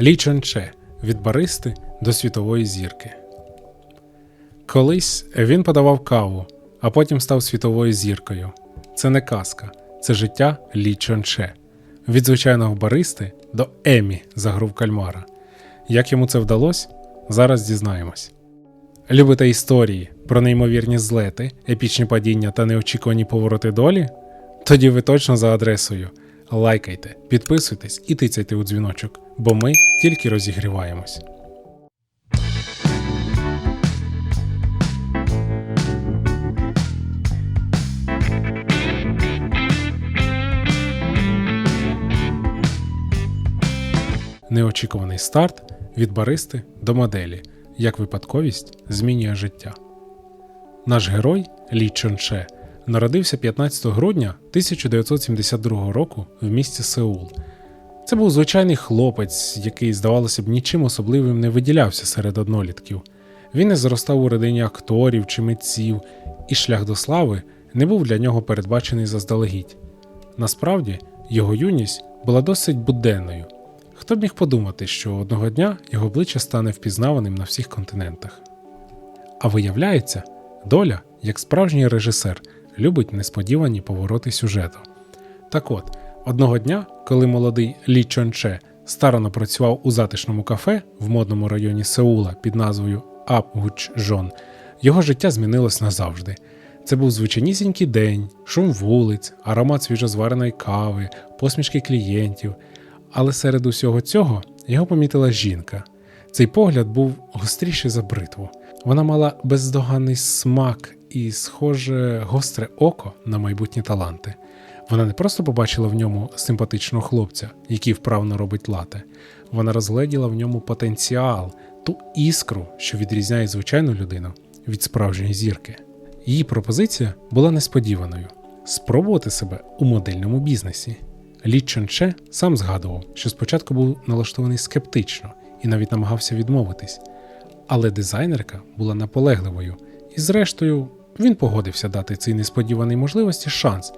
Лі Чонче від баристи до світової зірки. Колись він подавав каву, а потім став світовою зіркою. Це не казка, це життя Лі Чонче. Від звичайного баристи до Емі за гру в кальмара. Як йому це вдалося, зараз дізнаємось. Любите історії про неймовірні злети, епічні падіння та неочікувані повороти долі? Тоді ви точно за адресою. Лайкайте, підписуйтесь і тицяйте у дзвіночок, бо ми тільки розігріваємось. Неочікуваний старт від баристи до моделі, як випадковість змінює життя. Наш герой Лі Чонче народився 15 грудня 1972 року в місті Сеул. Це був звичайний хлопець, який, здавалося б, нічим особливим не виділявся серед однолітків. Він не зростав у родині акторів чи митців, і шлях до слави не був для нього передбачений заздалегідь. Насправді, його юність була досить буденною. Хто б міг подумати, що одного дня його обличчя стане впізнаваним на всіх континентах. А виявляється, доля, як справжній режисер, любить несподівані повороти сюжету. Так от, одного дня, коли молодий Лі Чонче старано працював у затишному кафе в модному районі Сеула під назвою Апгучжон, його життя змінилось назавжди. Це був звичайнісінький день, шум вулиць, аромат свіжозвареної кави, посмішки клієнтів. Але серед усього цього його помітила жінка. Цей погляд був гостріший за бритву. Вона мала бездоганний смак і, схоже, гостре око на майбутні таланти. Вона не просто побачила в ньому симпатичного хлопця, який вправно робить лате. Вона розгледіла в ньому потенціал, ту іскру, що відрізняє звичайну людину від справжньої зірки. Її пропозиція була несподіваною спробувати себе у модельному бізнесі. Лі Чонче сам згадував, що спочатку був налаштований скептично і навіть намагався відмовитись, але дизайнерка була наполегливою, і, зрештою, він погодився дати цій несподіваній можливості шанс.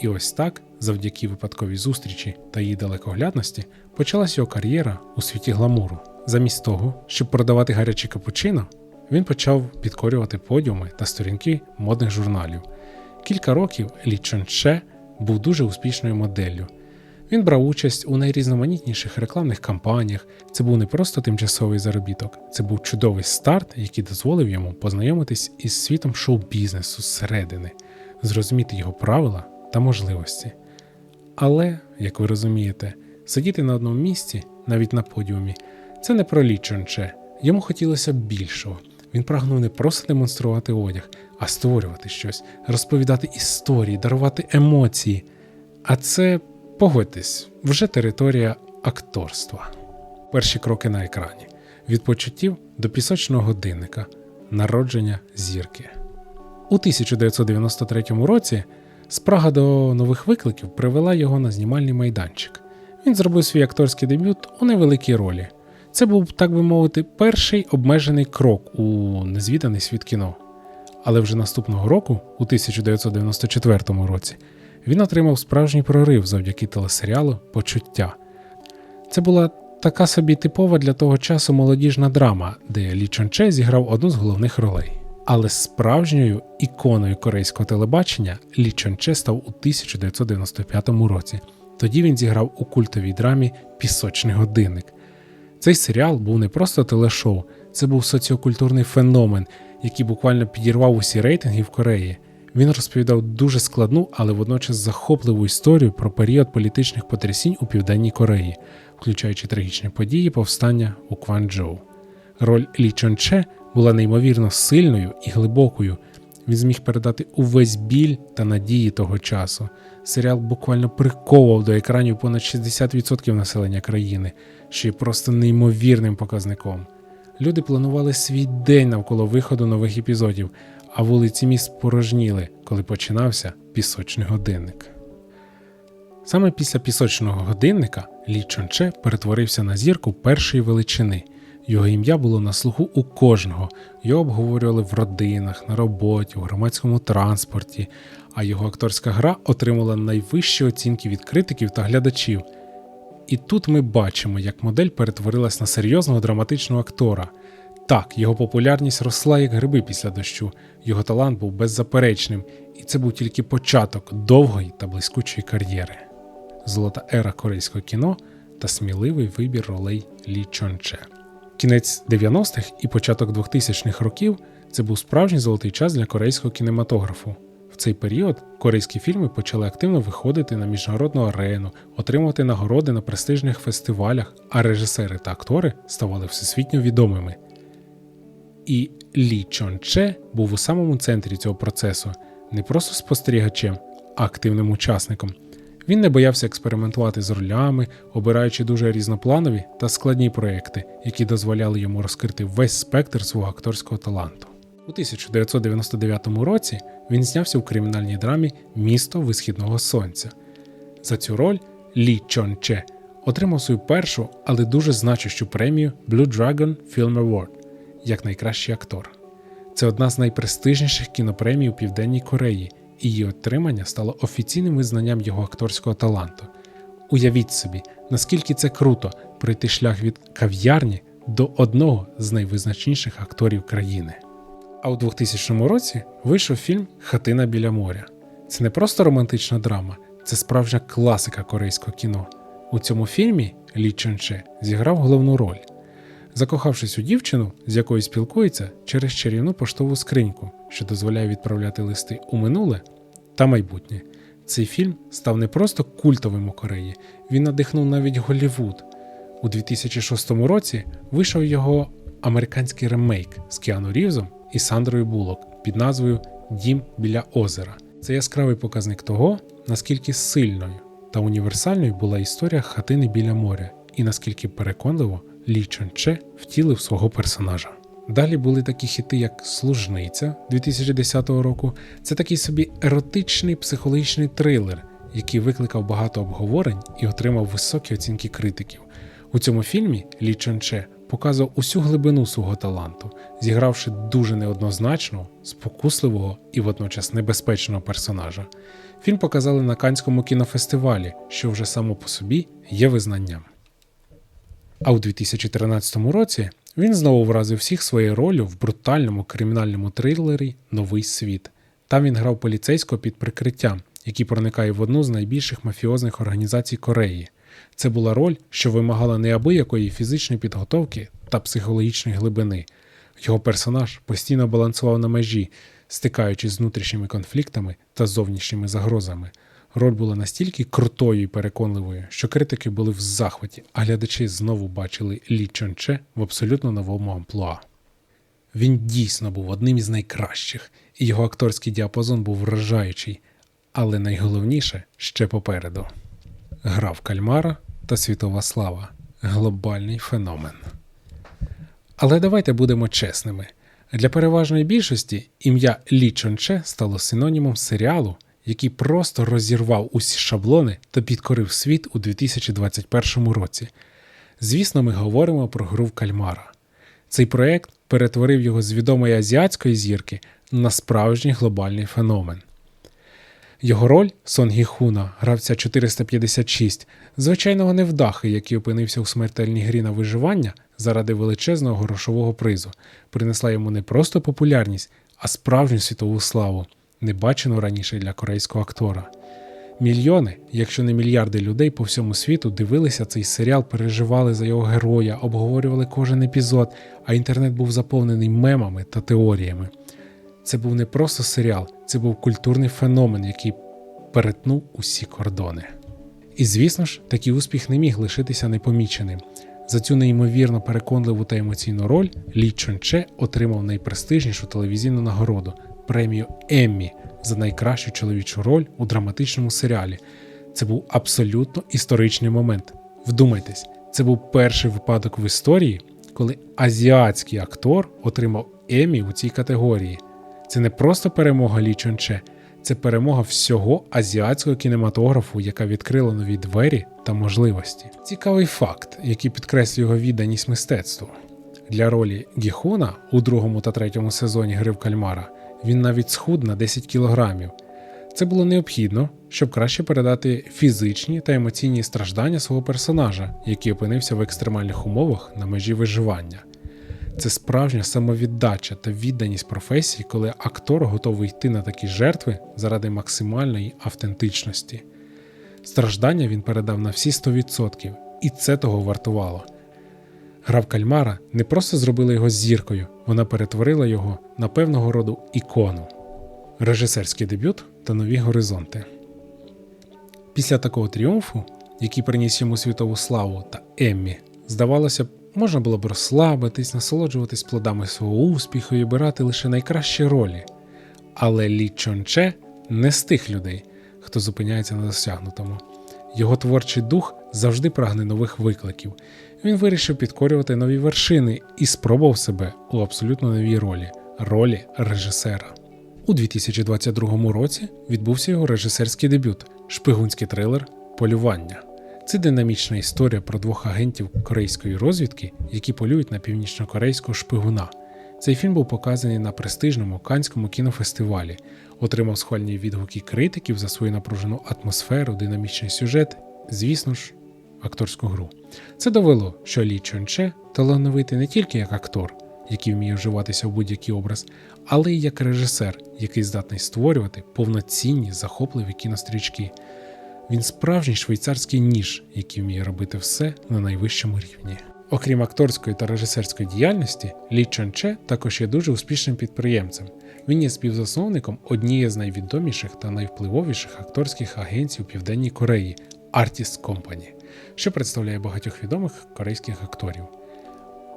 І ось так, завдяки випадковій зустрічі та її далекоглядності, почалась його кар'єра у світі гламуру. Замість того, щоб продавати гарячі капучино, він почав підкорювати подіуми та сторінки модних журналів. Кілька років Лі Чонче був дуже успішною моделлю. Він брав участь у найрізноманітніших рекламних кампаніях. Це був не просто тимчасовий заробіток, це був чудовий старт, який дозволив йому познайомитись із світом шоу-бізнесу зсередини, зрозуміти його правила та можливості. Але, як ви розумієте, сидіти на одному місці, навіть на подіумі, це не про лічонче. Йому хотілося більшого. Він прагнув не просто демонструвати одяг, а створювати щось, розповідати історії, дарувати емоції. А це Погодьтесь, вже територія акторства. Перші кроки на екрані від почуттів до пісочного годинника, народження зірки. У 1993 році спрага до нових викликів привела його на знімальний майданчик. Він зробив свій акторський дебют у невеликій ролі. Це був, так би мовити, перший обмежений крок у незвіданий світ кіно. Але вже наступного року, у 1994 році, він отримав справжній прорив завдяки телесеріалу Почуття. Це була така собі типова для того часу молодіжна драма, де Лі Чонче зіграв одну з головних ролей. Але справжньою іконою корейського телебачення Лі Чонче став у 1995 році. Тоді він зіграв у культовій драмі Пісочний годинник. Цей серіал був не просто телешоу, це був соціокультурний феномен, який буквально підірвав усі рейтинги в Кореї. Він розповідав дуже складну, але водночас захопливу історію про період політичних потрясінь у Південній Кореї, включаючи трагічні події повстання у Кванчжоу. Роль Лі Чонче була неймовірно сильною і глибокою. Він зміг передати увесь біль та надії того часу. Серіал буквально приковував до екранів понад 60% населення країни, що є просто неймовірним показником. Люди планували свій день навколо виходу нових епізодів, а вулиці міст порожніли, коли починався пісочний годинник. Саме після пісочного годинника Лі Чонче перетворився на зірку першої величини. Його ім'я було на слуху у кожного, його обговорювали в родинах, на роботі, у громадському транспорті, а його акторська гра отримала найвищі оцінки від критиків та глядачів. І тут ми бачимо, як модель перетворилась на серйозного драматичного актора. Так, його популярність росла як гриби після дощу, його талант був беззаперечним, і це був тільки початок довгої та блискучої кар'єри. Золота ера корейського кіно та сміливий вибір ролей Лі Чонче. Кінець 90-х і початок 2000-х років це був справжній золотий час для корейського кінематографу. В цей період корейські фільми почали активно виходити на міжнародну арену, отримувати нагороди на престижних фестивалях, а режисери та актори ставали всесвітньо відомими. І Лі Чон Че був у самому центрі цього процесу, не просто спостерігачем, а активним учасником. Він не боявся експериментувати з ролями, обираючи дуже різнопланові та складні проекти, які дозволяли йому розкрити весь спектр свого акторського таланту. У 1999 році він знявся у кримінальній драмі Місто висхідного сонця. За цю роль Лі Чон Че отримав свою першу, але дуже значущу премію Blue Dragon Film Award як найкращий актор. Це одна з найпрестижніших кінопремій у Південній Кореї, і її отримання стало офіційним визнанням його акторського таланту. Уявіть собі, наскільки це круто пройти шлях від кав'ярні до одного з найвизначніших акторів країни. А у 2000 році вийшов фільм Хатина біля моря. Це не просто романтична драма, це справжня класика корейського кіно. У цьому фільмі Лі Чон Че зіграв головну роль. Закохавшись у дівчину, з якою спілкується через чарівну поштову скриньку, що дозволяє відправляти листи у минуле та майбутнє. Цей фільм став не просто культовим у Кореї, він надихнув навіть Голлівуд. У 2006 році вийшов його американський ремейк з Кіану Рівзом і Сандрою Булок під назвою Дім біля озера. Це яскравий показник того, наскільки сильною та універсальною була історія хатини біля моря, і наскільки переконливо Лі Чон Че втілив свого персонажа. Далі були такі хіти, як Служниця 2010 року. Це такий собі еротичний психологічний трилер, який викликав багато обговорень і отримав високі оцінки критиків. У цьому фільмі Лі Чон Че показував усю глибину свого таланту, зігравши дуже неоднозначного, спокусливого і водночас небезпечного персонажа. Фільм показали на Канському кінофестивалі, що вже само по собі є визнанням. А у 2013 році він знову вразив всіх своєю ролью в брутальному кримінальному трилері Новий світ. Там він грав поліцейського під прикриттям, який проникає в одну з найбільших мафіозних організацій Кореї. Це була роль, що вимагала неабиякої фізичної підготовки та психологічної глибини. Його персонаж постійно балансував на межі, стикаючись з внутрішніми конфліктами та зовнішніми загрозами. Роль була настільки крутою і переконливою, що критики були в захваті, а глядачі знову бачили Лі Чон Че в абсолютно новому амплуа. Він дійсно був одним із найкращих, і його акторський діапазон був вражаючий, але найголовніше ще попереду. Гра в кальмара та світова слава глобальний феномен. Але давайте будемо чесними. Для переважної більшості ім'я Лі Чон Че стало синонімом серіалу, який просто розірвав усі шаблони та підкорив світ у 2021 році. Звісно, ми говоримо про гру в кальмара. Цей проект перетворив його з відомої азіатської зірки на справжній глобальний феномен. Його роль Сон Гі Хуна, гравця 456, звичайного невдахи, який опинився у смертельній грі на виживання заради величезного грошового призу, принесла йому не просто популярність, а справжню світову славу, не бачену раніше для корейського актора. Мільйони, якщо не мільярди людей по всьому світу дивилися цей серіал, переживали за його героя, обговорювали кожен епізод, а інтернет був заповнений мемами та теоріями. Це був не просто серіал, це був культурний феномен, який перетнув усі кордони. І звісно ж, такий успіх не міг лишитися непоміченим. За цю неймовірно переконливу та емоційну роль Лі Чон Че отримав найпрестижнішу телевізійну нагороду премію Еммі за найкращу чоловічу роль у драматичному серіалі. Це був абсолютно історичний момент. Вдумайтесь, це був перший випадок в історії, коли азіатський актор отримав Еммі у цій категорії. Це не просто перемога Лі Чон Че, це перемога всього азіатського кінематографу, яка відкрила нові двері та можливості. Цікавий факт, який підкреслює його відданість мистецтву. Для ролі Гіхуна у другому та третьому сезоні Гри в Кальмара він навіть схуд на 10 кілограмів. Це було необхідно, щоб краще передати фізичні та емоційні страждання свого персонажа, який опинився в екстремальних умовах на межі виживання. Це справжня самовіддача та відданість професії, коли актор готовий йти на такі жертви заради максимальної автентичності. Страждання він передав на всі 100%, і це того вартувало. Гра в кальмара не просто зробила його зіркою, вона перетворила його на певного роду ікону. Режисерський дебют та нові горизонти. Після такого тріумфу, який приніс йому світову славу та Еммі, здавалося б, можна було б розслабитись, насолоджуватись плодами свого успіху і обирати лише найкращі ролі. Але Лі Чонче не з тих людей, хто зупиняється на досягнутому. Його творчий дух завжди прагне нових викликів. Він вирішив підкорювати нові вершини і спробував себе у абсолютно новій ролі ролі режисера. У 2022 році відбувся його режисерський дебют шпигунський трилер Полювання. Це динамічна історія про двох агентів корейської розвідки, які полюють на північнокорейського шпигуна. Цей фільм був показаний на престижному Канському кінофестивалі, отримав схвальні відгуки критиків за свою напружену атмосферу, динамічний сюжет, звісно ж, акторську гру. Це довело, що Лі Чонче талановитий не тільки як актор, який вміє вживатися в будь-який образ, але й як режисер, який здатний створювати повноцінні захопливі кінострічки. Він справжній швейцарський ніж, який вміє робити все на найвищому рівні. Окрім акторської та режисерської діяльності, Лі Чонче також є дуже успішним підприємцем. Він є співзасновником однієї з найвідоміших та найвпливовіших акторських агенцій у Південній Кореї Artist Company, що представляє багатьох відомих корейських акторів.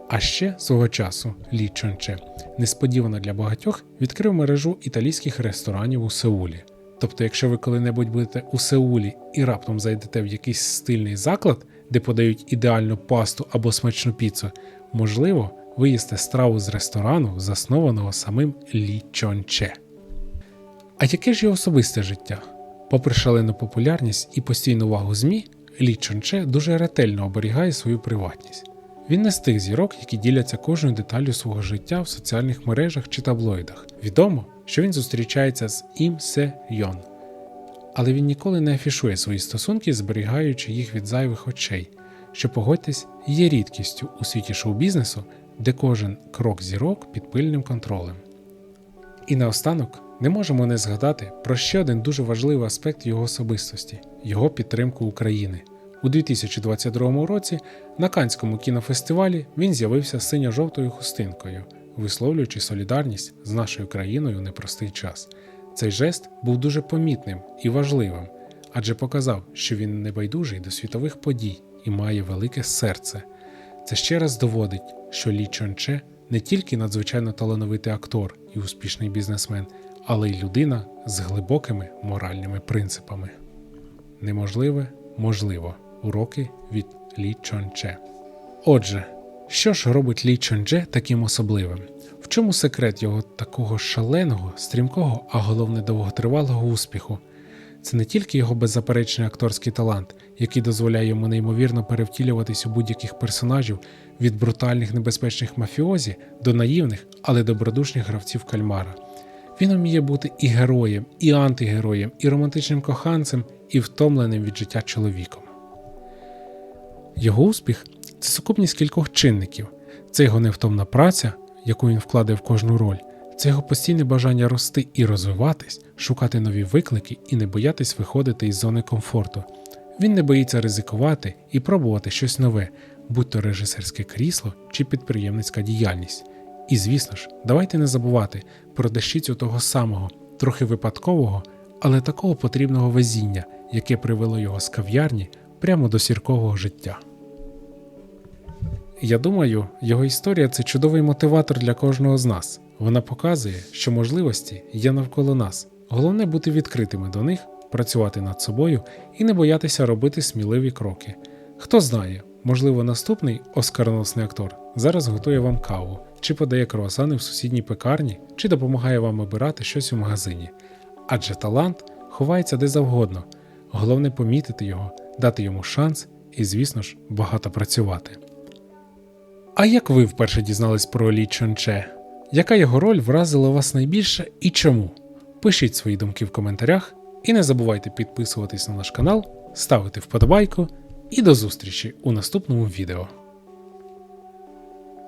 А ще свого часу Лі Чонче несподівано для багатьох відкрив мережу італійських ресторанів у Сеулі. Тобто, якщо ви коли-небудь будете у Сеулі і раптом зайдете в якийсь стильний заклад, де подають ідеальну пасту або смачну піцу, можливо, ви їсте страву з ресторану, заснованого самим Лі Чонче. А яке ж його особисте життя? Попри шалену популярність і постійну увагу ЗМІ, Лі Чонче дуже ретельно оберігає свою приватність. Він не з тих зірок, які діляться кожною деталлю свого життя в соціальних мережах чи таблоїдах. Відомо, що він зустрічається з Ім Се Йон. Але він ніколи не афішує свої стосунки, зберігаючи їх від зайвих очей, що погодьтесь, є рідкістю у світі шоу-бізнесу, де кожен крок зірок під пильним контролем. І наостанок не можемо не згадати про ще один дуже важливий аспект його особистості його підтримку України. У 2022 році на Канському кінофестивалі він з'явився синьо-жовтою хустинкою, висловлюючи солідарність з нашою країною у непростий час. Цей жест був дуже помітним і важливим, адже показав, що він не байдужий до світових подій і має велике серце. Це ще раз доводить, що Лі Чонче не тільки надзвичайно талановитий актор і успішний бізнесмен, але й людина з глибокими моральними принципами. Неможливе можливо. Уроки від Лі Чонче. Отже, що ж робить Лі Чонче таким особливим? В чому секрет його такого шаленого, стрімкого, а головне довготривалого успіху? Це не тільки його беззаперечний акторський талант, який дозволяє йому неймовірно перевтілюватись у будь-яких персонажів від брутальних небезпечних мафіозі до наївних, але добродушних гравців кальмара. Він вміє бути і героєм, і антигероєм, і романтичним коханцем, і втомленим від життя чоловіком. Його успіх це сукупність кількох чинників, це його невтомна праця, яку він вкладає в кожну роль, це його постійне бажання рости і розвиватись, шукати нові виклики і не боятись виходити із зони комфорту. Він не боїться ризикувати і пробувати щось нове, будь то режисерське крісло чи підприємницька діяльність. І звісно ж, давайте не забувати про дещицю того самого, трохи випадкового, але такого потрібного везіння, яке привело його з кав'ярні прямо до сіркового життя. Я думаю, його історія це чудовий мотиватор для кожного з нас. Вона показує, що можливості є навколо нас. Головне бути відкритими до них, працювати над собою і не боятися робити сміливі кроки. Хто знає, можливо, наступний оскароносний актор зараз готує вам каву, чи подає круасани в сусідній пекарні, чи допомагає вам обирати щось у магазині. Адже талант ховається де завгодно. Головне помітити його, дати йому шанс і, звісно ж, багато працювати. А як ви вперше дізнались про Лі Чонче? Яка його роль вразила вас найбільше і чому? Пишіть свої думки в коментарях, І не забувайте підписуватись на наш канал, ставити вподобайку і до зустрічі у наступному відео.